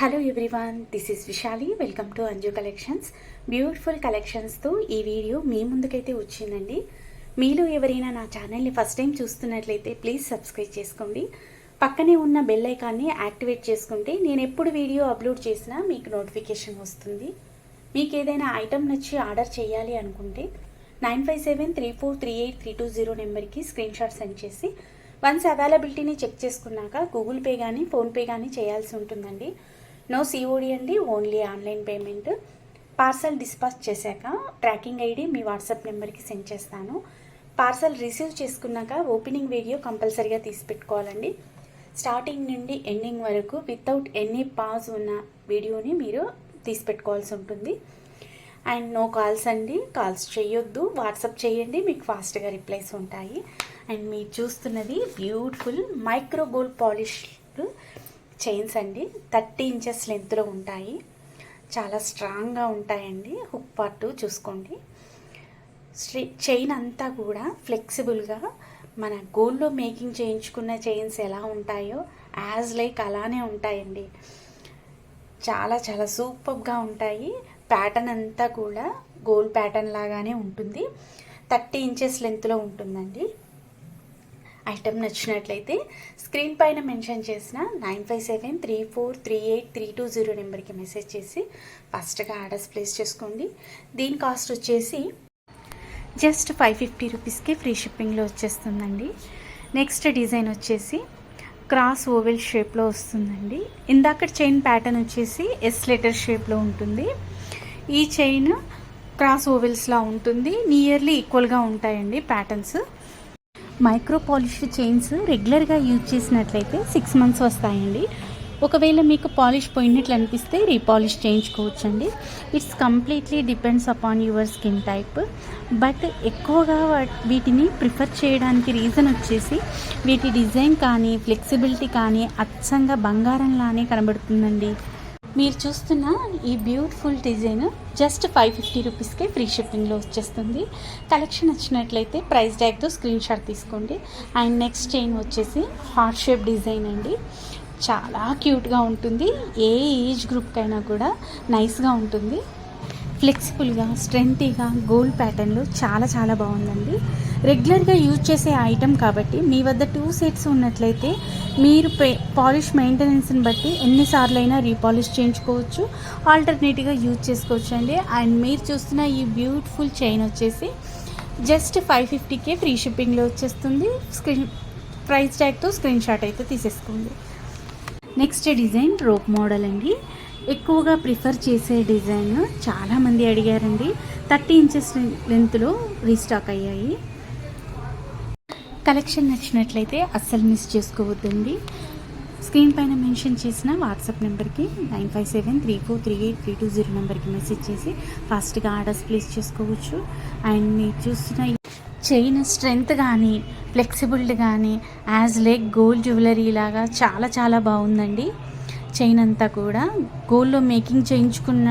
Hello everyone this is Vishali welcome to Anju collections beautiful కలెక్షన్స్తో ఈ video మీ ముందుకైతే వచ్చిందండి. మీలో ఎవరైనా నా ఛానల్ని ఫస్ట్ టైం చూస్తున్నట్లయితే ప్లీజ్ సబ్స్క్రైబ్ చేసుకోండి. పక్కనే ఉన్న బెల్ ఐకాన్ని యాక్టివేట్ చేసుకుంటే నేను ఎప్పుడు వీడియో అప్లోడ్ చేసినా మీకు నోటిఫికేషన్ వస్తుంది. మీకు ఏదైనా ఐటెం నచ్చి ఆర్డర్ చేయాలి అనుకుంటే nine five seven three four three eight three two zero నెంబర్కి స్క్రీన్ షాట్ సెండ్ చేసి వన్స్ అవైలబిలిటీని చెక్ చేసుకున్నాక గూగుల్ పే కానీ ఫోన్పే కానీ చేయాల్సి ఉంటుందండి. నో సిఓడి అండి only online payment. Parcel dispatch చేశాక ట్రాకింగ్ ఐడి మీ వాట్సాప్ నెంబర్కి సెండ్ చేస్తాను. పార్సల్ రిసీవ్ చేసుకున్నాక ఓపెనింగ్ వీడియో కంపల్సరీగా తీసి పెట్టుకోవాలండి. స్టార్టింగ్ నుండి ఎండింగ్ వరకు వితౌట్ ఎనీ పాజ్ ఉన్న వీడియోని మీరు తీసి పెట్టుకోవాల్సి ఉంటుంది. అండ్ నో కాల్స్ అండి కాల్స్ చేయొద్దు. వాట్సాప్ చేయండి మీకు ఫాస్ట్గా రిప్లైస్ ఉంటాయి. అండ్ మీరు చూస్తున్నది beautiful micro gold polish chains అండి. థర్టీ ఇంచెస్ లెంత్లో ఉంటాయి. చాలా స్ట్రాంగ్గా ఉంటాయండి. హుక్ పార్ట్ చూసుకోండి. చైన్ అంతా కూడా ఫ్లెక్సిబుల్గా మన గోల్డ్లో మేకింగ్ చేయించుకున్న చైన్స్ ఎలా ఉంటాయో యాజ్ లైక్ అలానే ఉంటాయండి. చాలా చాలా సూపర్గా ఉంటాయి. ప్యాటర్న్ అంతా కూడా గోల్డ్ ప్యాటర్న్ లాగానే ఉంటుంది. థర్టీ ఇంచెస్ లెంత్లో ఉంటుందండి. ఐటమ్ నచ్చినట్లయితే స్క్రీన్ పైన మెన్షన్ చేసిన nine five seven three four three eight three two zero నెంబర్కి మెసేజ్ చేసి ఫస్ట్గా ఆర్డర్స్ ప్లేస్ చేసుకోండి. దీని కాస్ట్ వచ్చేసి జస్ట్ ఫైవ్ ఫిఫ్టీ రూపీస్కి ఫ్రీ షిప్పింగ్లో వచ్చేస్తుందండి. నెక్స్ట్ డిజైన్ వచ్చేసి క్రాస్ ఓవెల్ షేప్లో వస్తుందండి. ఇందాక చైన్ ప్యాటర్న్ వచ్చేసి ఎస్ లెటర్ షేప్లో ఉంటుంది. ఈ చైన్ క్రాస్ ఓవెల్స్లా ఉంటుంది. నియర్లీ ఈక్వల్గా ఉంటాయండి ప్యాటర్న్స్. మైక్రో పాలిష్ చైన్స్ రెగ్యులర్గా యూజ్ చేసినట్లయితే సిక్స్ మంత్స్ వస్తాయండి. ఒకవేళ మీకు పాలిష్ పోయినట్లు అనిపిస్తే repolish చేయించుకోవచ్చండి. It's completely depends upon your skin type. But ఎక్కువగా వీటిని ప్రిఫర్ చేయడానికి రీజన్ వచ్చేసి వీటి డిజైన్ కానీ ఫ్లెక్సిబిలిటీ కానీ అచ్చంగా బంగారంలానే కనబడుతుందండి. మీరు చూస్తున్న ఈ beautiful design just five fifty రూపీస్కే ఫ్రీ షిప్పింగ్లో వచ్చేస్తుంది. కలెక్షన్ వచ్చినట్లయితే ప్రైస్ ట్యాగ్తో స్క్రీన్ షాట్ తీసుకోండి. అండ్ నెక్స్ట్ చైన్ వచ్చేసి హార్ట్ షేప్ డిజైన్ అండి. చాలా క్యూట్గా ఉంటుంది. ఏ ఏజ్ గ్రూప్కైనా కూడా నైస్గా ఉంటుంది. ఫ్లెక్సిబుల్గా స్ట్రెంతీగా గోల్డ్ ప్యాటర్న్లో చాలా చాలా బాగుందండి. రెగ్యులర్గా యూజ్ చేసే ఐటెం కాబట్టి మీ వద్ద టూ సెట్స్ ఉన్నట్లయితే మీరు పాలిష్ మెయింటెనెన్స్ని బట్టి ఎన్నిసార్లు అయినా రీపాలిష్ చేయించుకోవచ్చు ఆల్టర్నేటివ్గా యూజ్ చేసుకోవచ్చు అండి అండ్ మీరు చూస్తున్న ఈ బ్యూటిఫుల్ చైన్ వచ్చేసి జస్ట్ ఫైవ్ ఫిఫ్టీకే ఫ్రీ షిప్పింగ్లో వచ్చేస్తుంది. స్క్రీన్ ప్రైస్ ట్యాగ్తో స్క్రీన్ షాట్ అయితే తీసేసుకుంది నెక్స్ట్ డిజైన్ రోప్ మోడల్ అండి. ఎక్కువగా ప్రిఫర్ చేసే డిజైన్ చాలామంది అడిగారండి. థర్టీ ఇంచెస్ లెంత్లో రీస్టాక్ అయ్యాయి. కలెక్షన్ నచ్చినట్లయితే అస్సలు మిస్ చేసుకోవద్దండి. స్క్రీన్ పైన మెన్షన్ చేసిన వాట్సాప్ నెంబర్కి nine five seven three four three eight three two zero నెంబర్కి మెసేజ్ చేసి ఫాస్ట్గా ఆర్డర్స్ ప్లేస్ చేసుకోవచ్చు. అండ్ మీరు చూస్తున్న చైన్ స్ట్రెంగ్త్ కానీ ఫ్లెక్సిబుల్ కానీ యాజ్ లెగ్ గోల్డ్ జ్యువెలరీ లాగా చాలా చాలా బాగుందండి. చైన్ అంతా కూడా గోల్డ్లో మేకింగ్ చేయించుకున్న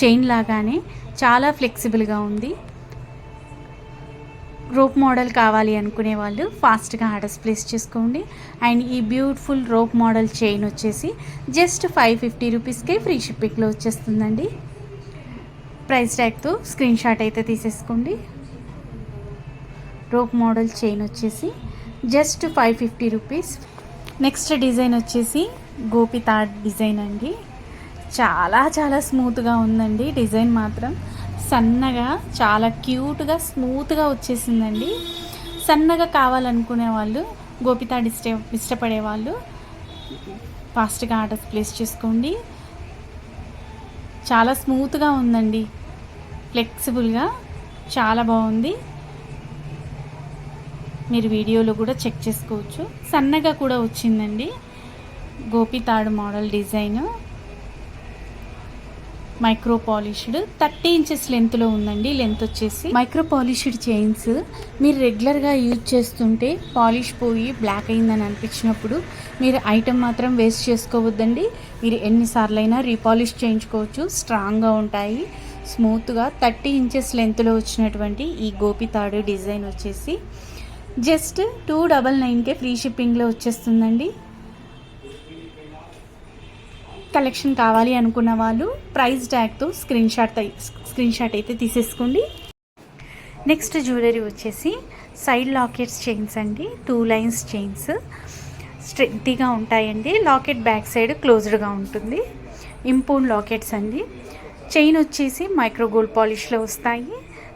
చైన్ లాగానే చాలా ఫ్లెక్సిబుల్గా ఉంది. రోప్ మోడల్ కావాలి అనుకునే వాళ్ళు ఫాస్ట్గా ఆర్డర్స్ ప్లేస్ చేసుకోండి. అండ్ ఈ బ్యూటిఫుల్ రోప్ మోడల్ చైన్ వచ్చేసి జస్ట్ ఫైవ్ ఫిఫ్టీ రూపీస్కే ఫ్రీ షిప్పింగ్లో వచ్చేస్తుందండి. ప్రైస్ ట్యాగ్తో స్క్రీన్ షాట్ అయితే తీసేసుకోండి. రోప్ మోడల్ చైన్ వచ్చేసి just five fifty rupees next design వచ్చేసి గోపి గోపితాడ్ డిజైన్ అండి. చాలా చాలా స్మూత్గా ఉందండి డిజైన్ మాత్రం. సన్నగా చాలా క్యూట్గా స్మూత్గా వచ్చేసిందండి. సన్నగా కావాలనుకునే వాళ్ళు గోపితా ఇష్ట ఇష్టపడే వాళ్ళు ఫాస్ట్గా ఆర్డర్స్ ప్లేస్ చేసుకోండి. చాలా స్మూత్గా ఉందండి. ఫ్లెక్సిబుల్గా చాలా బాగుంది. మీరు వీడియోలో కూడా చెక్ చేసుకోవచ్చు. సన్నగా కూడా వచ్చిందండి. గోపి తాడు model design. Micro polished. Thirty inches లెంత్లో ఉందండి. లెంత్ వచ్చేసి మైక్రో పాలిష్డ్ చైన్స్. మీరు రెగ్యులర్గా యూజ్ చేస్తుంటే పాలిష్ పోయి బ్లాక్ అయిందని అనిపించినప్పుడు మీరు ఐటెం మాత్రం వేస్ట్ చేసుకోవద్దండి. మీరు ఎన్నిసార్లైనా రీపాలిష్ చేయించుకోవచ్చు. స్ట్రాంగ్గా ఉంటాయి. స్మూత్గా థర్టీ ఇంచెస్ లెంత్లో వచ్చినటువంటి ఈ గోపి తాడు డిజైన్ వచ్చేసి జస్ట్ టూ డబల్ నైన్కే ఫ్రీ షిప్పింగ్లో వచ్చేస్తుందండి. కలెక్షన్ కావాలి అనుకున్న వాళ్ళు ప్రైస్ ట్యాగ్తో స్క్రీన్ షాట్ స్క్రీన్ షాట్ అయితే తీసేసుకోండి. నెక్స్ట్ జ్యువెలరీ వచ్చేసి సైడ్ లాకెట్స్ చైన్స్ అండి టూ లైన్స్ చైన్స్. స్ట్రెంగ్తీగా ఉంటాయండి. లాకెట్ బ్యాక్ సైడ్ క్లోజ్డ్గా ఉంటుంది. ఇంపోన్ లాకెట్స్ అండి. చైన్ వచ్చేసి మైక్రో గోల్డ్ పాలిష్లో వస్తాయి.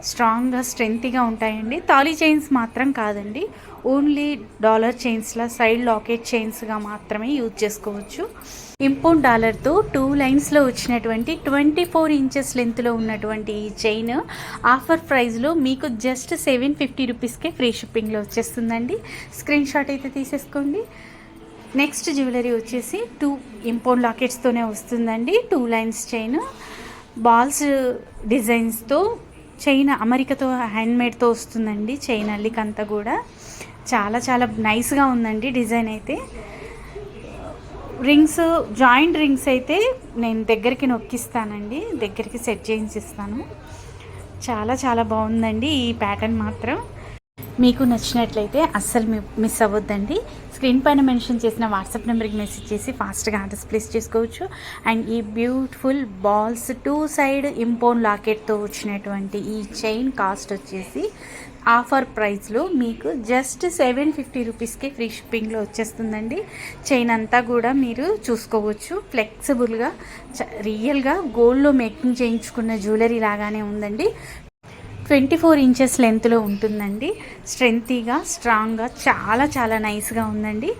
స్ట్రాంగ్గా స్ట్రెంగ్తీగా ఉంటాయండి. తాళీ చైన్స్ మాత్రం కాదండి. ఓన్లీ డాలర్ చైన్స్లా సైడ్ లాకెట్ చైన్స్గా మాత్రమే యూజ్ చేసుకోవచ్చు. ఇంపోన్ డాలర్తో టూ లైన్స్లో వచ్చినటువంటి ట్వంటీ ఫోర్ ఇంచెస్ లెంత్లో ఉన్నటువంటి ఈ చైన్ ఆఫర్ ప్రైస్లో మీకు జస్ట్ సెవెన్ ఫిఫ్టీ రూపీస్కే ఫ్రీ షిప్పింగ్లో వచ్చేస్తుందండి. స్క్రీన్ షాట్ అయితే తీసేసుకోండి. నెక్స్ట్ జ్యువెలరీ వచ్చేసి టూ ఇంపోన్ లాకెట్స్తోనే వస్తుందండి. Two lines chain. బాల్స్ డిజైన్స్తో చైన్ అమెరికాతో హ్యాండ్మేడ్తో వస్తుందండి చైన్ అల్లికంతా కూడా. చాలా చాలా నైస్గా ఉందండి డిజైన్ అయితే. రింగ్స్ జాయింట్ రింగ్స్ అయితే నేను దగ్గరికి నొక్కిస్తానండి. దగ్గరికి సెట్ చేయించిస్తాను. చాలా చాలా బాగుందండి ఈ ప్యాటర్న్ మాత్రం. మీకు నచ్చినట్లయితే అస్సలు మిస్ అవ్వద్దండి. స్క్రీన్ పైన మెన్షన్ చేసిన వాట్సాప్ నెంబర్కి మెసేజ్ చేసి ఫాస్ట్గా ఆర్డర్స్ ప్లేస్ చేసుకోవచ్చు. అండ్ ఈ beautiful balls two side impon లాకెట్తో వచ్చినటువంటి ఈ చైన్ కాస్ట్ వచ్చేసి ఆఫర్ ప్రైస్లో మీకు జస్ట్ సెవెన్ ఫిఫ్టీ రూపీస్కి ఫ్రీ షిప్పింగ్లో వచ్చేస్తుందండి. చైన్ అంతా కూడా మీరు చూసుకోవచ్చు. ఫ్లెక్సిబుల్గా చ- రియల్గా గోల్డ్లో మేకింగ్ చేయించుకున్న జ్యువెలరీ లాగానే ఉందండి. ట్వంటీ ఫోర్ ఇంచెస్ లెంత్లో ఉంటుందండి. స్ట్రెంతీగా స్ట్రాంగ్గా చాలా చాలా నైస్గా ఉందండి.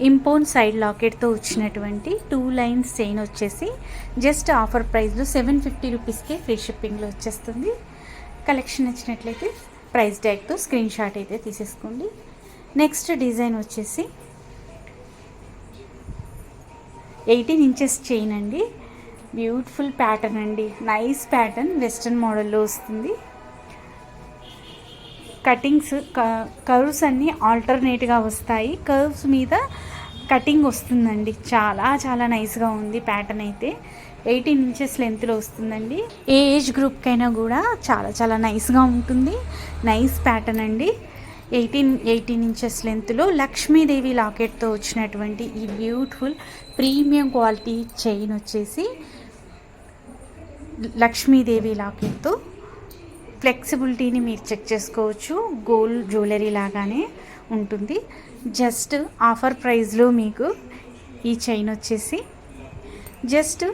ఇంపోన్ సైడ్ లాకెట్తో వచ్చినటువంటి టూ లైన్స్ చైన్ వచ్చేసి జస్ట్ ఆఫర్ ప్రైస్లో సెవెన్ ఫిఫ్టీ రూపీస్కే ఫ్రీ షిప్పింగ్లో వచ్చేస్తుంది. కలెక్షన్ నచ్చినట్లయితే ప్రైస్ ట్యాగ్తో స్క్రీన్ షాట్ అయితే తీసేసుకోండి. నెక్స్ట్ డిజైన్ వచ్చేసి ఎయిటీన్ ఇంచెస్ చైన్ అండి. బ్యూటిఫుల్ ప్యాటర్న్ అండి. నైస్ ప్యాటర్న్ వెస్ట్రన్ మోడల్లో వస్తుంది. కటింగ్స్ కర్వ్స్ అన్నీ ఆల్టర్నేట్గా వస్తాయి. కర్వ్స్ మీద కటింగ్ వస్తుందండి. చాలా చాలా నైస్గా ఉంది ప్యాటర్న్ అయితే. ఎయిటీన్ ఇంచెస్ లెంత్లో వస్తుందండి. ఏ ఏజ్ గ్రూప్కైనా కూడా చాలా చాలా నైస్గా ఉంటుంది. నైస్ ప్యాటర్న్ అండి. ఎయిటీన్ ఎయిటీన్ ఇంచెస్ లెంత్లో లక్ష్మీదేవి లాకెట్తో వచ్చినటువంటి ఈ బ్యూటిఫుల్ ప్రీమియం క్వాలిటీ చైన్ వచ్చేసి లక్ష్మీదేవి లాకెట్తో ఫ్లెక్సిబిలిటీని మీరు చెక్ చేసుకోవచ్చు. గోల్డ్ జ్యువెలరీ లాగానే ఉంటుంది. జస్ట్ ఆఫర్ ప్రైస్లో మీకు ఈ చైన్ వచ్చేసి just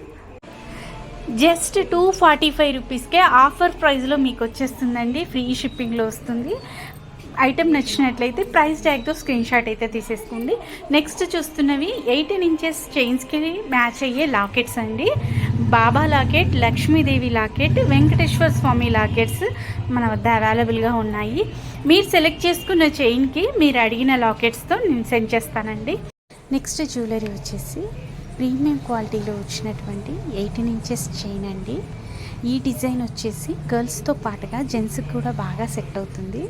just two forty five రూపీస్కే ఆఫర్ ప్రైస్లో మీకు వచ్చేస్తుందండి. ఫ్రీ షిప్పింగ్లో వస్తుంది. ఐటెం నచ్చినట్లయితే ప్రైస్ ట్యాగ్తో స్క్రీన్ షాట్ అయితే తీసేసుకోండి. నెక్స్ట్ చూస్తున్నవి ఎయిటీన్ ఇంచెస్ చైన్స్కి మ్యాచ్ అయ్యే లాకెట్స్ అండి. Baba locket Lakshmidevi locket Venkateswara Swamy lockets మన వద్ద అవైలబుల్గా ఉన్నాయి. మీరు సెలెక్ట్ చేసుకున్న చైన్కి మీరు అడిగిన లాకెట్స్తో నేను సెండ్ చేస్తానండి. నెక్స్ట్ జ్యువెలరీ వచ్చేసి ప్రీమియం క్వాలిటీలో వచ్చినటువంటి ఎయిటీన్ ఇంచెస్ చైన్ అండి. ఈ డిజైన్ వచ్చేసి గర్ల్స్తో పాటుగా జెంట్స్కి కూడా బాగా సెట్ అవుతుంది.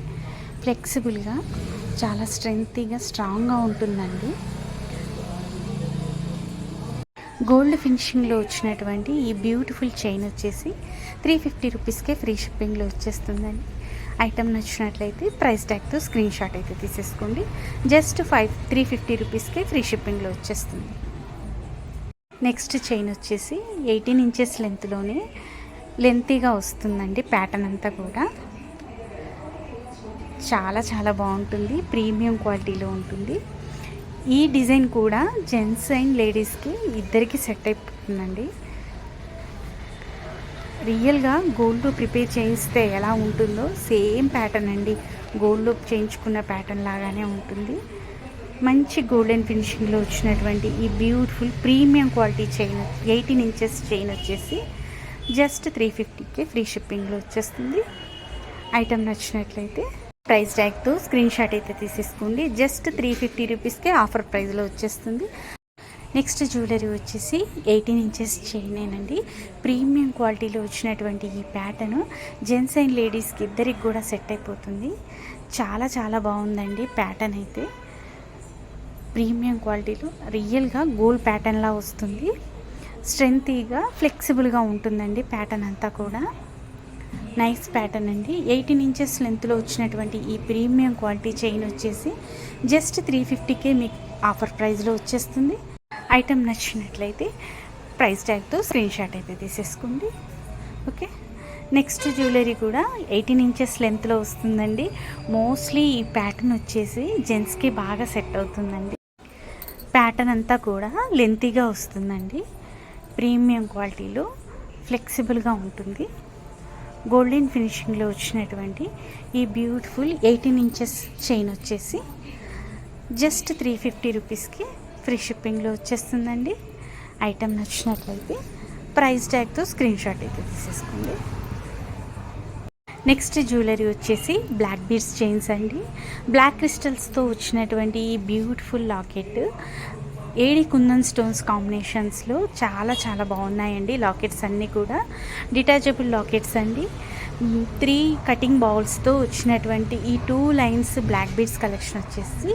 ఫ్లెక్సిబుల్గా చాలా స్ట్రెంగ్తీగా స్ట్రాంగ్గా ఉంటుందండి. గోల్డ్ ఫినిషింగ్లో వచ్చినటువంటి ఈ బ్యూటిఫుల్ చైన్ వచ్చేసి త్రీ ఫిఫ్టీ రూపీస్కే ఫ్రీ షిప్పింగ్లో వచ్చేస్తుందండి. ఐటెం నచ్చినట్లయితే ప్రైస్ ట్యాగ్తో స్క్రీన్ షాట్ అయితే తీసేసుకోండి. జస్ట్ ఫైవ్ త్రీ ఫిఫ్టీ రూపీస్కే ఫ్రీ షిప్పింగ్లో వచ్చేస్తుంది. నెక్స్ట్ చైన్ వచ్చేసి ఎయిటీన్ ఇంచెస్ లెంత్లోనే లెంతీగా వస్తుందండి ప్యాటర్న్ అంతా కూడా. చాలా చాలా బాగుంటుంది. ప్రీమియం క్వాలిటీలో ఉంటుంది. ఈ డిజైన్ కూడా జెంట్స్ అండ్ లేడీస్కి ఇద్దరికి సెట్ అయిపోతుందండి. రియల్గా గోల్డ్లో ప్రిపేర్ చేయిస్తే ఎలా ఉంటుందో సేమ్ ప్యాటర్న్ అండి. గోల్డ్లో చేయించుకున్న ప్యాటర్న్ లాగానే ఉంటుంది. మంచి గోల్డెన్ ఫినిషింగ్లో వచ్చినటువంటి ఈ beautiful premium quality chain eighteen inches chain వచ్చేసి జస్ట్ త్రీ ఫిఫ్టీకే ఫ్రీ షిప్పింగ్లో వచ్చేస్తుంది. ఐటెం నచ్చినట్లయితే ప్రైస్ ట్యాగ్తో స్క్రీన్ షాట్ అయితే తీసేసుకోండి. జస్ట్ త్రీ ఫిఫ్టీ రూపీస్కే ఆఫర్ ప్రైస్లో వచ్చేస్తుంది. నెక్స్ట్ జ్యువెలరీ వచ్చేసి ఎయిటీన్ ఇంచెస్ చైనేనండి ప్రీమియం క్వాలిటీలో వచ్చినటువంటి ఈ ప్యాటర్న్ జెంట్స్ అండ్ లేడీస్కి ఇద్దరికి కూడా సెట్ అయిపోతుంది. చాలా చాలా బాగుందండి ప్యాటర్న్ అయితే. ప్రీమియం క్వాలిటీలో రియల్గా గోల్డ్ ప్యాటర్న్లా వస్తుంది. స్ట్రెంతీగా ఫ్లెక్సిబుల్గా ఉంటుందండి ప్యాటర్న్ అంతా కూడా. నైస్ ప్యాటర్న్ అండి. ఎయిటీన్ ఇంచెస్ లెంత్లో వచ్చినటువంటి ఈ ప్రీమియం క్వాలిటీ చైన్ వచ్చేసి జస్ట్ త్రీ ఫిఫ్టీకే మీకు ఆఫర్ ప్రైస్లో వచ్చేస్తుంది. ఐటెం నచ్చినట్లయితే ప్రైస్ ట్యాగ్తో స్క్రీన్ షాట్ అయితే తీసేసుకోండి. ఓకే? నెక్స్ట్ జ్యువెలరీ కూడా ఎయిటీన్ ఇంచెస్ లెంత్లో వస్తుందండి. మోస్ట్లీ ఈ ప్యాటర్న్ వచ్చేసి జెంట్స్కి బాగా సెట్ అవుతుందండి. ప్యాటర్న్ అంతా కూడా లెంతీగా వస్తుందండి. ప్రీమియం క్వాలిటీలో ఫ్లెక్సిబుల్గా ఉంటుంది. గోల్డెన్ ఫినిషింగ్లో వచ్చినటువంటి ఈ బ్యూటిఫుల్ ఎయిటీన్ ఇంచెస్ చైన్ వచ్చేసి జస్ట్ త్రీ ఫిఫ్టీ రూపీస్కి ఫ్రీ షిప్పింగ్లో వచ్చేస్తుందండి. ఐటెం నచ్చినట్లయితే ప్రైస్ ట్యాగ్తో స్క్రీన్ షాట్ అయితే తీసేసుకోండి. నెక్స్ట్ జ్యువెలరీ వచ్చేసి బ్లాక్ బీడ్స్ చైన్స్ అండి. బ్లాక్ క్రిస్టల్స్తో వచ్చినటువంటి ఈ beautiful locket AD kundan stones కాంబినేషన్స్లో చాలా చాలా బాగున్నాయండి లాకెట్స్ అన్నీ కూడా. డిటాచబుల్ లాకెట్స్ అండి. త్రీ కటింగ్ బౌల్స్తో వచ్చినటువంటి ఈ two lines black beads collection వచ్చేసి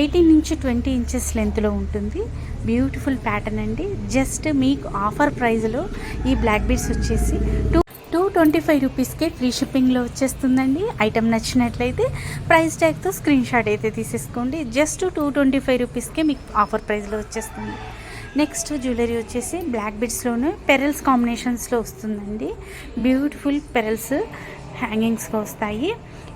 ఎయిటీన్ నుంచి ట్వంటీ ఇంచెస్ లెంత్లో ఉంటుంది. బ్యూటిఫుల్ ప్యాటర్న్ అండి. జస్ట్ మీకు ఆఫర్ ప్రైస్లో ఈ బ్లాక్ బీడ్స్ వచ్చేసి టూ టూ ట్వంటీ ఫైవ్ రూపీస్కే ఫ్రీ షిప్పింగ్లో వచ్చేస్తుందండి. ఐటమ్ నచ్చినట్లయితే ప్రైస్ ట్యాగ్తో స్క్రీన్ షాట్ అయితే తీసేసుకోండి. జస్ట్ టూ ట్వంటీ ఫైవ్ రూపీస్కే మీకు ఆఫర్ ప్రైస్లో వచ్చేస్తుంది. నెక్స్ట్ జ్యువెలరీ వచ్చేసి బ్లాక్ బిడ్స్లోనే పెరల్స్ కాంబినేషన్స్లో వస్తుందండి. Beautiful pearls. హ్యాంగింగ్స్గా వస్తాయి.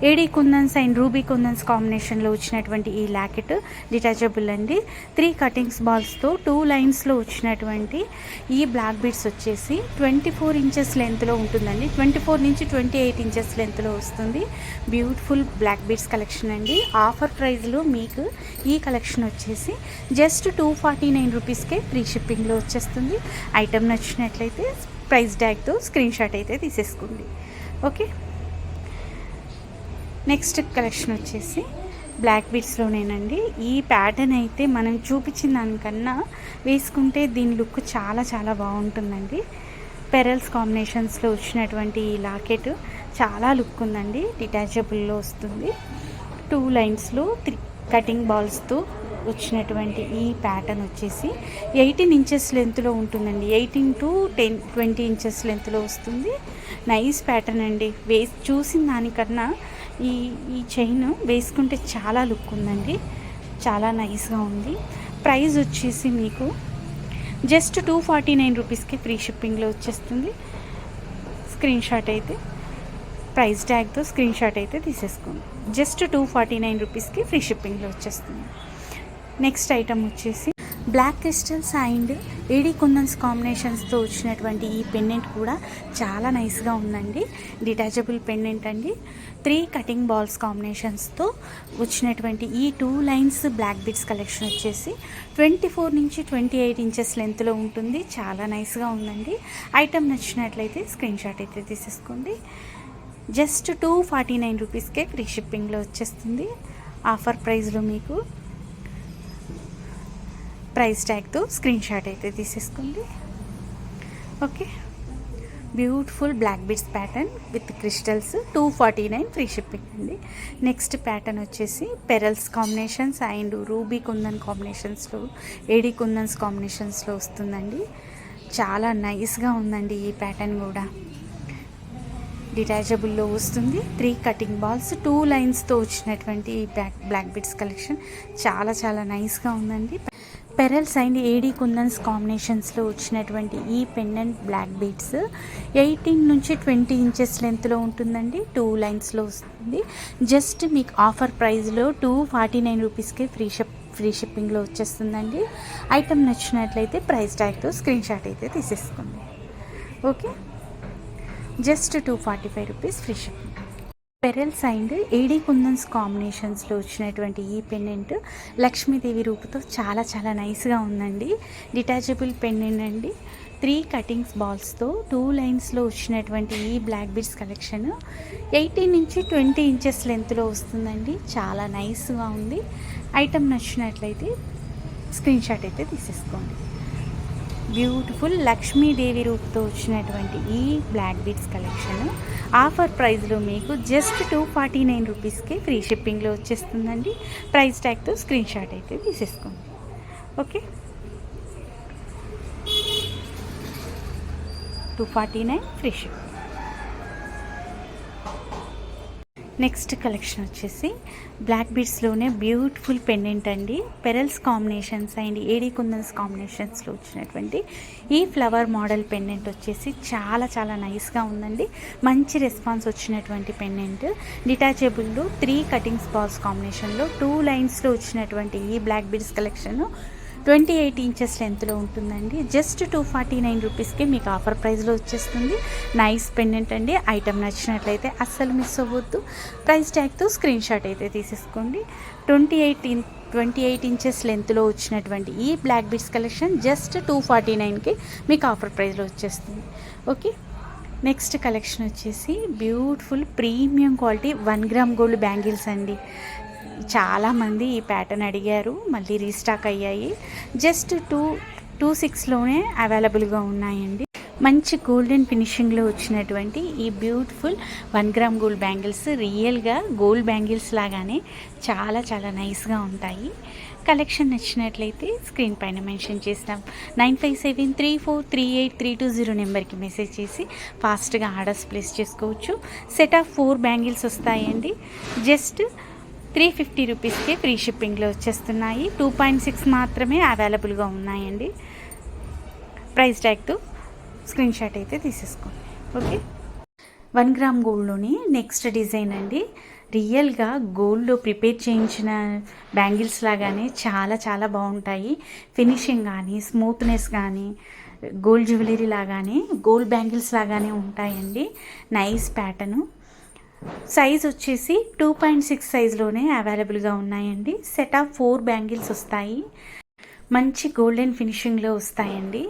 AD kundans and ruby kundans కాంబినేషన్లో వచ్చినటువంటి ఈ లాకెట్ డిటాచబుల్ అండి. త్రీ కటింగ్స్ బాల్స్తో టూ లైన్స్లో వచ్చినటువంటి ఈ బ్లాక్ బీడ్స్ వచ్చేసి ట్వంటీ ఫోర్ ఇంచెస్ లెంత్లో ఉంటుందండి. ట్వంటీ ఫోర్ నుంచి ట్వంటీ ఎయిట్ ఇంచెస్ లెంత్లో వస్తుంది. బ్యూటిఫుల్ బ్లాక్ బీడ్స్ కలెక్షన్ అండి. ఆఫర్ ప్రైస్లో మీకు ఈ కలెక్షన్ వచ్చేసి జస్ట్ టూ ఫార్టీ నైన్ రూపీస్కే ఫ్రీ షిప్పింగ్లో వచ్చేస్తుంది. ఐటమ్ నచ్చినట్లయితే ప్రైస్ ట్యాగ్తో స్క్రీన్ షాట్ అయితే తీసేసుకోండి. ఓకే నెక్స్ట్ కలెక్షన్ వచ్చేసి బ్లాక్ బీడ్స్లోనేనండి ఈ ప్యాటర్న్ అయితే మనం చూపించిన దానికన్నా వేసుకుంటే దీని లుక్ చాలా చాలా బాగుంటుందండి. పెరల్స్ కాంబినేషన్స్లో వచ్చినటువంటి ఈ లాకెట్ చాలా లుక్ ఉందండి. డిటాచబుల్లో వస్తుంది. టూ లైన్స్లో త్రీ కటింగ్ బాల్స్తో వచ్చినటువంటి ఈ ప్యాటర్న్ వచ్చేసి ఎయిటీన్ ఇంచెస్ లెంత్లో ఉంటుందండి. Eighteen to ten twenty inches లెంత్లో వస్తుంది. నైస్ ప్యాటర్న్ అండి. వేసి చూసిన దానికన్నా ఈ ఈ చైన్ వేసుకుంటే చాలా లుక్ ఉందండి. చాలా నైస్గా ఉంది. ప్రైస్ వచ్చేసి మీకు జస్ట్ టూ ఫార్టీ నైన్ రూపీస్కి ఫ్రీ షిప్పింగ్లో వచ్చేస్తుంది. స్క్రీన్ షాట్ అయితే ప్రైస్ ట్యాగ్తో స్క్రీన్ షాట్ అయితే తీసేసుకోండి. జస్ట్ టూ ఫార్టీ నైన్ రూపీస్కి ఫ్రీ షిప్పింగ్లో వచ్చేస్తుంది. నెక్స్ట్ ఐటమ్ వచ్చేసి black crystals and AD kundans కాంబినేషన్స్తో వచ్చినటువంటి ఈ పెండెంట్ కూడా చాలా నైస్గా ఉందండి. డిటాచబుల్ పెండెంట్ అండి. త్రీ కటింగ్ బాల్స్ కాంబినేషన్స్తో వచ్చినటువంటి ఈ two lines black bits collection వచ్చేసి ట్వంటీ ఫోర్ నుంచి ట్వంటీ ఎయిట్ ఇంచెస్ లెంత్లో ఉంటుంది. చాలా నైస్గా ఉందండి. ఐటమ్ నచ్చినట్లయితే స్క్రీన్ షాట్ అయితే తీసేసుకోండి. జస్ట్ టూ ఫార్టీ నైన్ రూపీస్కే ఫ్రీ షిప్పింగ్లో వచ్చేస్తుంది. ఆఫర్ ప్రైస్లో మీకు ప్రైస్ ట్యాగ్తో స్క్రీన్ షాట్ అయితే తీసేసుకోండి. Okay. Beautiful black bits pattern with crystals two forty nine free shipping అండి. నెక్స్ట్ ప్యాటర్న్ వచ్చేసి pearls combinations and ruby kundan కాంబినేషన్స్లో ఏడీ కుందన్స్ కాంబినేషన్స్లో వస్తుందండి. చాలా నైస్గా ఉందండి ఈ ప్యాటర్న్ కూడా. డిటాచబుల్లో వస్తుంది. త్రీ కటింగ్ బాల్స్ టూ లైన్స్తో వచ్చినటువంటి ఈ బ్లాక్ బ్లాక్ బిట్స్ కలెక్షన్ చాలా చాలా నైస్గా ఉందండి. పెరల్స్ అండ్ ఏడీ కుందన్స్ కాంబినేషన్స్లో వచ్చినటువంటి ఈ పెండెంట్ బ్లాక్ బీట్స్ ఎయిటీన్ నుంచి ట్వంటీ ఇంచెస్ లెంత్లో ఉంటుందండి. టూ లైన్స్లో వస్తుంది. జస్ట్ మీకు ఆఫర్ ప్రైస్లో టూ ఫార్టీ నైన్ రూపీస్కి ఫ్రీ షిప్ ఫ్రీ షిప్పింగ్లో వచ్చేస్తుందండి. ఐటమ్ నచ్చినట్లయితే ప్రైస్ ట్యాగ్తో స్క్రీన్ షాట్ అయితే తీసేసుకోండి. Okay just two forty five rupees free shipping pearls and AD kundans కాంబినేషన్స్లో వచ్చినటువంటి ఈ పెండెంట్ లక్ష్మీదేవి రూపుతో చాలా చాలా నైస్గా ఉందండి. డిటాచబుల్ పెండెంట్ అండి. త్రీ కటింగ్స్ బాల్స్తో టూ లైన్స్లో వచ్చినటువంటి ఈ బ్లాక్ బీడ్స్ కలెక్షన్ ఎయిటీన్ నుంచి ట్వంటీ ఇంచెస్ లెంత్లో వస్తుందండి. చాలా నైస్గా ఉంది. ఐటమ్ నచ్చినట్లయితే స్క్రీన్ షాట్ అయితే తీసేసుకోండి. బ్యూటిఫుల్ లక్ష్మీదేవి రూపుతో వచ్చినటువంటి ఈ బ్లాక్ బీడ్స్ కలెక్షన్ ఆఫర్ ప్రైస్లో మీకు జస్ట్ టూ ఫార్టీ నైన్ రూపీస్కే ఫ్రీ షిప్పింగ్లో వచ్చేస్తుందండి. ప్రైస్ ట్యాగ్తో స్క్రీన్ షాట్ అయితే తీసేసుకోండి. Okay? Two forty nine free ship. Next collection వచ్చేసి బ్లాక్ బీడ్స్లోనే బ్యూటిఫుల్ పెండెంట్ అండి. Pearls combinations and AD kundans కాంబినేషన్స్లో వచ్చినటువంటి ఈ ఫ్లవర్ మోడల్ పెండెంట్ వచ్చేసి చాలా చాలా నైస్గా ఉందండి. మంచి రెస్పాన్స్ వచ్చినటువంటి పెండెంట్ డిటాచబుల్లో త్రీ కటింగ్స్ బాల్స్ కాంబినేషన్లో టూ లైన్స్లో వచ్చినటువంటి ఈ black beads collection twenty eight inches లెంత్లో ఉంటుందండి. జస్ట్ టూ ఫార్టీ నైన్ రూపీస్కి మీకు ఆఫర్ ప్రైస్లో వచ్చేస్తుంది. నైస్ పెండెంట్ అండి. ఐటమ్ నచ్చినట్లయితే అస్సలు మిస్ అవ్వద్దు. ప్రైస్ ట్యాగ్తో స్క్రీన్ షాట్ అయితే తీసేసుకోండి. Twenty eight in twenty eight inches లెంత్లో వచ్చినటువంటి ఈ black beads collection just two forty నైన్కి మీకు ఆఫర్ ప్రైస్లో వచ్చేస్తుంది. ఓకే? నెక్స్ట్ కలెక్షన్ వచ్చేసి beautiful premium quality one gram gold bangles అండి. చాలామంది ఈ ప్యాటర్న్ అడిగారు మళ్ళీ రీస్టాక్ అయ్యాయి. జస్ట్ టూ టూ సిక్స్లోనే అవైలబుల్గా ఉన్నాయండి. మంచి గోల్డెన్ ఫినిషింగ్లో వచ్చినటువంటి ఈ beautiful one gram gold bangles రియల్గా గోల్డ్ బ్యాంగిల్స్ లాగానే చాలా చాలా నైస్గా ఉంటాయి. కలెక్షన్ నచ్చినట్లయితే స్క్రీన్ పైన మెన్షన్ చేసినాం nine five seven three four three eight three two zero నెంబర్కి మెసేజ్ చేసి ఫాస్ట్గా ఆర్డర్స్ ప్లేస్ చేసుకోవచ్చు. సెట్ ఆఫ్ ఫోర్ బ్యాంగిల్స్ వస్తాయండి. జస్ట్ త్రీ ఫిఫ్టీ రూపీస్కి ఫ్రీ షిప్పింగ్లో వచ్చేస్తున్నాయి. టూ పాయింట్ సిక్స్ మాత్రమే అవైలబుల్గా ఉన్నాయండి. ప్రైస్ ట్యాగ్తో స్క్రీన్ షాట్ అయితే తీసేసుకోండి. ఓకే? వన్ గ్రామ్ గోల్డ్లోని నెక్స్ట్ డిజైన్ అండి. రియల్గా గోల్డ్ ప్రిపేర్ చేయించిన బ్యాంగిల్స్ లాగానే చాలా చాలా బాగుంటాయి. ఫినిషింగ్ కానీ స్మూత్నెస్ కానీ గోల్డ్ జ్యువెలరీ లాగానే గోల్డ్ బ్యాంగిల్స్ లాగానే ఉంటాయండి. Nice pattern. సైజ్ వచ్చేసి టూ పాయింట్ సిక్స్ సైజ్లోనే అవైలబుల్గా ఉన్నాయండి. సెట్ ఆఫ్ ఫోర్ బ్యాంగిల్స్ వస్తాయి. మంచి గోల్డెన్ ఫినిషింగ్లో వస్తాయండి.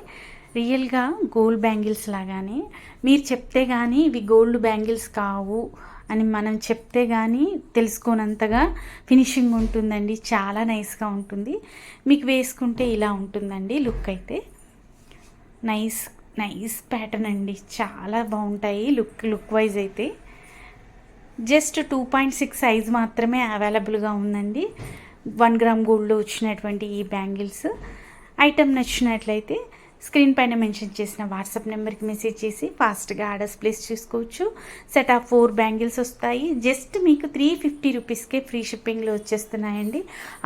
రియల్గా గోల్డ్ బ్యాంగిల్స్ లాగానే. మీరు చెప్తే కానీ ఇవి గోల్డ్ బ్యాంగిల్స్ కావు అని మనం చెప్తే కానీ తెలుసుకోనంతగా ఫినిషింగ్ ఉంటుందండి. చాలా నైస్గా ఉంటుంది. మీకు వేసుకుంటే ఇలా ఉంటుందండి. లుక్ అయితే. నైస్ నైస్ ప్యాటర్న్ అండి. చాలా బాగుంటాయి. లుక్ లుక్ వైజ్ అయితే. Just two point six size మాత్రమే అవైలబుల్గా ఉందండి. వన్ గ్రామ్ గోల్డ్లో వచ్చినటువంటి ఈ బ్యాంగిల్స్. ఐటెం నచ్చినట్లయితే స్క్రీన్ పైన మెన్షన్ చేసిన వాట్సాప్ నెంబర్కి మెసేజ్ చేసి ఫాస్ట్గా ఆర్డర్స్ ప్లేస్ చేసుకోవచ్చు. సెట్ ఆఫ్ ఫోర్ బ్యాంగిల్స్ వస్తాయి. జస్ట్ మీకు త్రీ ఫిఫ్టీ రూపీస్కే ఫ్రీ షిప్పింగ్లో వచ్చేస్తున్నాయండి.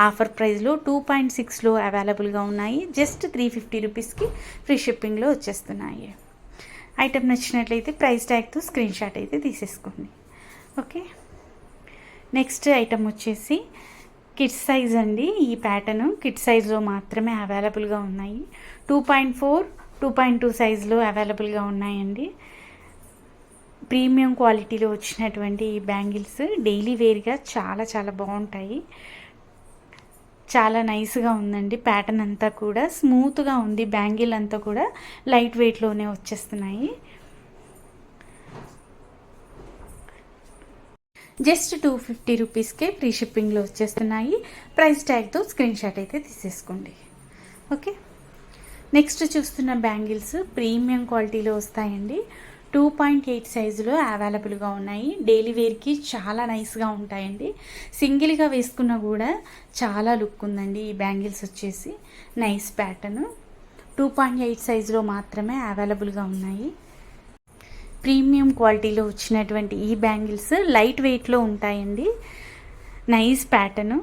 ఆఫర్ ప్రైస్లో టూ పాయింట్ సిక్స్లో అవైలబుల్గా ఉన్నాయి. జస్ట్ త్రీ ఫిఫ్టీ రూపీస్కి ఫ్రీ షిప్పింగ్లో వచ్చేస్తున్నాయి. ఐటెం నచ్చినట్లయితే ప్రైస్ ట్యాగ్తో స్క్రీన్ షాట్ అయితే తీసేసుకోండి. ఓకే. నెక్స్ట్ ఐటమ్ వచ్చేసి కిడ్స్ సైజ్ అండి. ఈ ప్యాటర్న్ కిడ్స్ సైజ్లో మాత్రమే అవైలబుల్గా ఉన్నాయి. Two point four two point two సైజులో అవైలబుల్గా ఉన్నాయండి. ప్రీమియం క్వాలిటీలో వచ్చినటువంటి ఈ బ్యాంగిల్స్ డైలీ వేర్గా చాలా చాలా బాగుంటాయి. చాలా నైస్గా ఉందండి. ప్యాటర్న్ అంతా కూడా స్మూత్గా ఉంది. బ్యాంగిల్ అంతా కూడా లైట్ వెయిట్లోనే వచ్చేస్తున్నాయి. జస్ట్ టూ ఫిఫ్టీ రూపీస్కే ఫ్రీ షిప్పింగ్లో వచ్చేస్తున్నాయి. ప్రైస్ ట్యాగ్తో స్క్రీన్ షాట్ అయితే తీసేసుకోండి. ఓకే? నెక్స్ట్ చూస్తున్న బ్యాంగిల్స్ ప్రీమియం క్వాలిటీలో వస్తాయండి. టూ పాయింట్ ఎయిట్ సైజులో అవైలబుల్గా ఉన్నాయి. డైలీ వేర్కి చాలా నైస్గా ఉంటాయండి. సింగిల్గా వేసుకున్నా కూడా చాలా లుక్ ఉందండి ఈ బ్యాంగిల్స్ వచ్చేసి. Nice pattern. Two point eight సైజులో మాత్రమే అవైలబుల్గా ఉన్నాయి. ప్రీమియం క్వాలిటీలో వచ్చినటువంటి ఈ బ్యాంగిల్స్ లైట్ వెయిట్లో ఉంటాయండి. Nice pattern.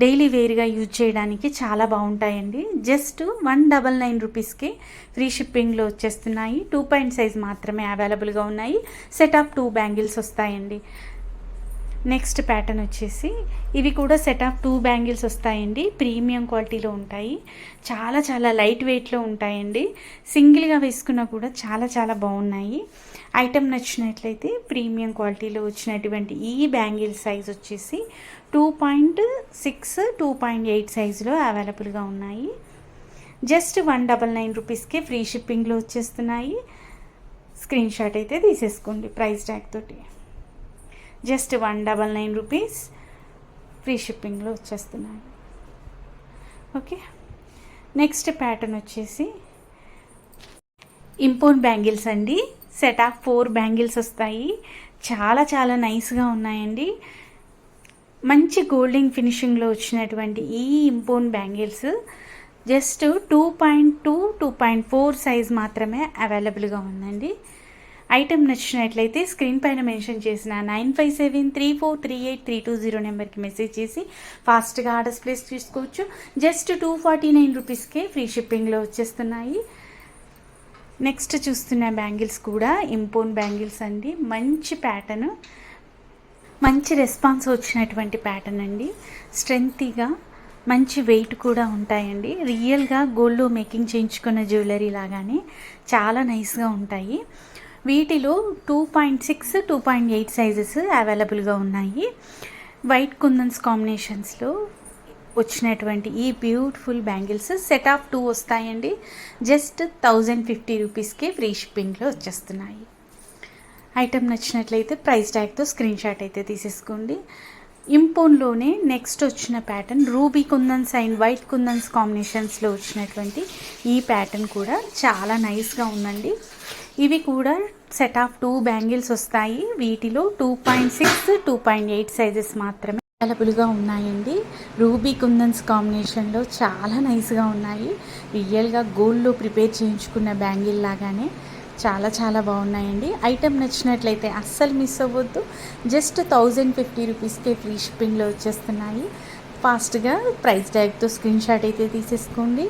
డైలీ వేర్గా యూజ్ చేయడానికి చాలా బాగుంటాయండి. జస్ట్ వన్ డబల్ నైన్ రూపీస్కి ఫ్రీ షిప్పింగ్లో వచ్చేస్తున్నాయి. టూ పాయింట్ సైజ్ మాత్రమే అవైలబుల్గా ఉన్నాయి. సెట్ ఆఫ్ టూ బ్యాంగిల్స్ వస్తాయండి. నెక్స్ట్ ప్యాటర్న్ వచ్చేసి ఇవి కూడా సెట్ ఆఫ్ టూ బ్యాంగిల్స్ వస్తాయండి. ప్రీమియం క్వాలిటీలో ఉంటాయి. చాలా చాలా లైట్ వెయిట్లో ఉంటాయండి. సింగిల్గా వేసుకున్నా కూడా చాలా చాలా బాగున్నాయి. ఐటమ్ నచ్చినట్లయితే ప్రీమియం క్వాలిటీలో వచ్చినటువంటి ఈ బ్యాంగిల్ సైజ్ వచ్చేసి two point six two point eight సైజులో అవైలబుల్గా ఉన్నాయి. జస్ట్ వన్ డబల్ నైన్ రూపీస్కే ఫ్రీ షిప్పింగ్లో వచ్చేస్తున్నాయి. స్క్రీన్ షాట్ అయితే తీసేసుకోండి ప్రైస్ ట్యాగ్ తోటి. Just one double nine rupees free షిప్పింగ్లో వచ్చేస్తున్నాయి. ఓకే. నెక్స్ట్ ప్యాటర్న్ వచ్చేసి ఇంపోర్ట్ బ్యాంగిల్స్ అండి. సెట్ ఆఫ్ ఫోర్ బ్యాంగిల్స్ వస్తాయి. చాలా చాలా నైస్గా ఉన్నాయండి. మంచి గోల్డింగ్ ఫినిషింగ్లో వచ్చినటువంటి ఈ impon bangles just two point two two point four size మాత్రమే అవైలబుల్గా ఉందండి. ఐటెం నచ్చినట్లయితే స్క్రీన్ పైన మెన్షన్ చేసిన nine five seven three four three eight three two zero నెంబర్కి మెసేజ్ చేసి ఫాస్ట్గా ఆర్డర్స్ ప్లేస్ తీసుకోవచ్చు జస్ట్ టూ ఫార్టీ నైన్ రూపీస్కే ఫ్రీ షిప్పింగ్లో వచ్చేస్తున్నాయి. నెక్స్ట్ చూస్తున్న బ్యాంగిల్స్ కూడా ఇంపోన్ బ్యాంగిల్స్ అండి. మంచి ప్యాటర్న్. మంచి రెస్పాన్స్ వచ్చినటువంటి ప్యాటర్న్ అండి. స్ట్రెంగ్తీగా మంచి వెయిట్ కూడా ఉంటాయండి. రియల్గా గోల్డ్లో మేకింగ్ చేయించుకున్న జ్యువెలరీ లాగానే చాలా నైస్గా ఉంటాయి. వీటిలో two point six two point eight sizes అవైలబుల్గా ఉన్నాయి. వైట్ కుందన్స్ కాంబినేషన్స్లో వచ్చినటువంటి ఈ beautiful bangles set of two వస్తాయండి. జస్ట్ థౌజండ్ ఫిఫ్టీ రూపీస్కే ఫ్రీ షిప్పింగ్లో వచ్చేస్తున్నాయి. ఐటెం నచ్చినట్లయితే ప్రైస్ ట్యాగ్తో స్క్రీన్ షాట్ అయితే తీసేసుకోండి. ఇంపోన్లోనే నెక్స్ట్ వచ్చిన pattern ruby kundans and white kundans కాంబినేషన్స్లో వచ్చినటువంటి ఈ ప్యాటర్న్ కూడా చాలా నైస్గా ఉందండి. ఇవి కూడా సెట్ ఆఫ్ టూ బ్యాంగిల్స్ వస్తాయి. వీటిలో two point six two point eight sizes మాత్రమే అవైలబుల్గా ఉన్నాయండి. రూబీ కుందన్స్ కాంబినేషన్లో చాలా నైస్గా ఉన్నాయి. రియల్గా గోల్డ్లో ప్రిపేర్ చేయించుకున్న బ్యాంగిల్ లాగానే చాలా చాలా బాగున్నాయండి. ఐటెం నచ్చినట్లయితే అస్సలు మిస్ అవ్వద్దు. జస్ట్ థౌజండ్ ఫిఫ్టీ రూపీస్కే ఫ్రీ షిప్పింగ్లో వచ్చేస్తున్నాయి. ఫాస్ట్గా ప్రైస్ ట్యాగ్తో స్క్రీన్ షాట్ అయితే తీసేసుకోండి.